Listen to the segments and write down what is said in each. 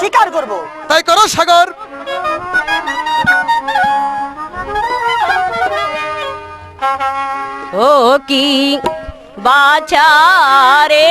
স্বীকার করব। তাই করো সাগর। ও কি বাছা রে?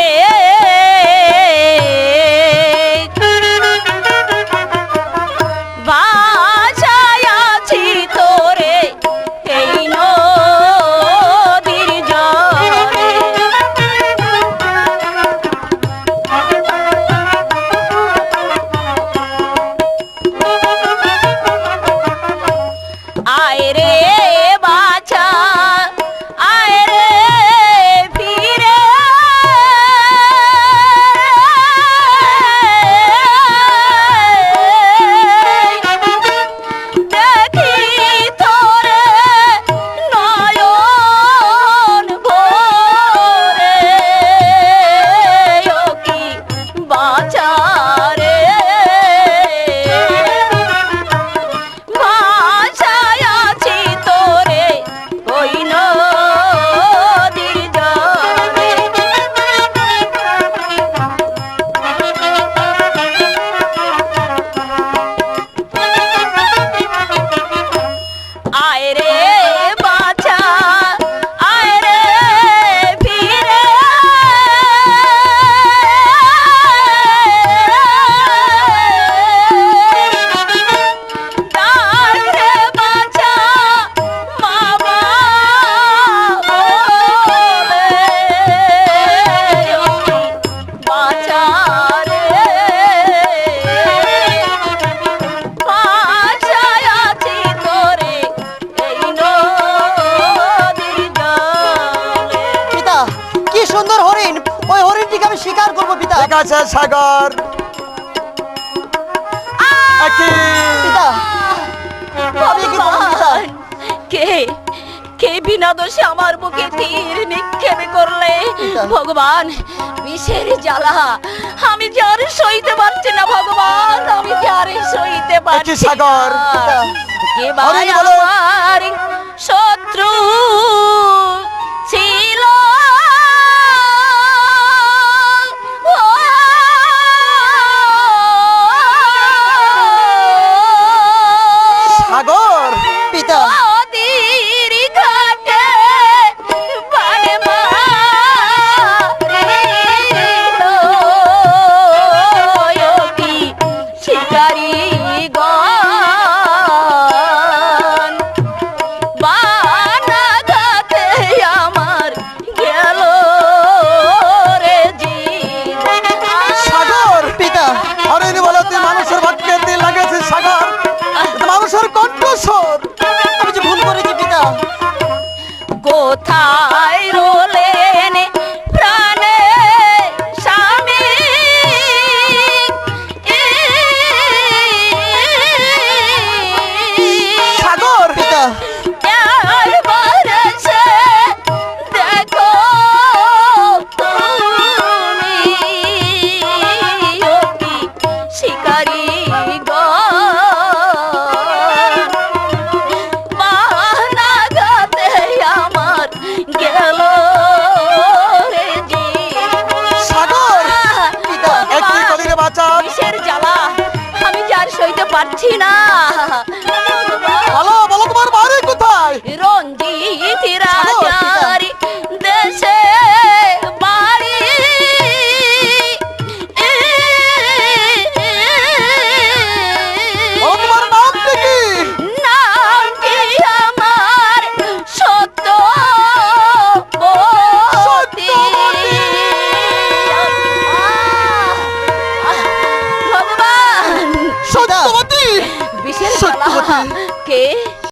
আমি স্বীকার করব পিতা। ঠিক আছে সাগর। পিতা। কে কে বিনা আমার বুকে করলে? ভগবান আমি সইতে পারছি না ভগবান আমি পারছি সাগর। কে শত্রু 좋다. পাচ্ছি না け